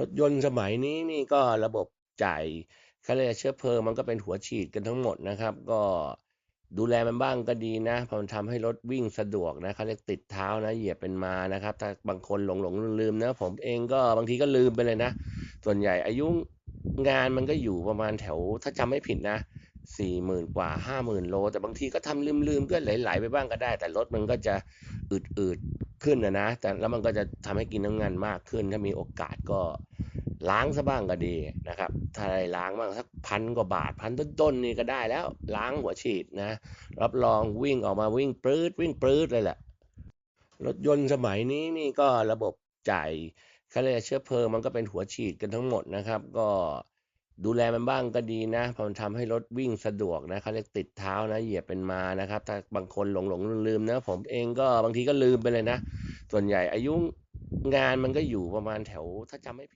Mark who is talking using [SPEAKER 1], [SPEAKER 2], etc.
[SPEAKER 1] รถยนต์สมัยนี้นี่ก็ระบบจ่ายเขาเรียกเชื้อเพลิงมันก็เป็นหัวฉีดกันทั้งหมดนะครับ ก็ดูแลมันบ้างก็ดีนะเพราะมันทำให้รถวิ่งสะดวกนะเขาเรียกติดเท้านะเหยียบเป็นมานะครับ ถ้าบางคนหลงหลงลืมนะ ผมเองก็บางทีก็ลืมไปเลยนะ ส่วนใหญ่อายุงานมันก็อยู่ประมาณแถว ถ้าจำไม่ผิดนะสี่หมื่นกว่าห้าหมื่นโล แต่บางทีก็ทำลืมๆก็ไหลๆไปบ้างก็ได้ แต่รถมันก็จะอืด ขึ้นนะนะแต่แล้วมันก็จะทำให้กินน้ำมันมากขึ้น ถ้ามีโอกาสก็ล้างซะบ้างก็ดีนะครับ ถ้าได้ล้างบ้างสักพันกว่าบาทพันต้นๆนี่ก็ได้แล้ว ล้างหัวฉีดนะ รับรองวิ่งออกมาวิ่งปรื๊ดวิ่งปรื๊ดเลยแหละ รถยนต์สมัยนี้นี่ก็ระบบจ่ายเขาเรียกเชื้อเพลิงมันก็เป็นหัวฉีดกันทั้งหมดนะครับ ก็ ดูแลมันบ้างก็ดีนะเพราะมันทำให้รถวิ่งสะดวกนะเขาเรียกติดเท้านะ เหยียบเป็นมานะครับ ถ้าบางคนหลงหลงลืมนะ ผมเองก็บางทีก็ลืมไปเลยนะ ส่วนใหญ่อายุงานมันก็อยู่ประมาณแถวถ้าจำไม่ผิด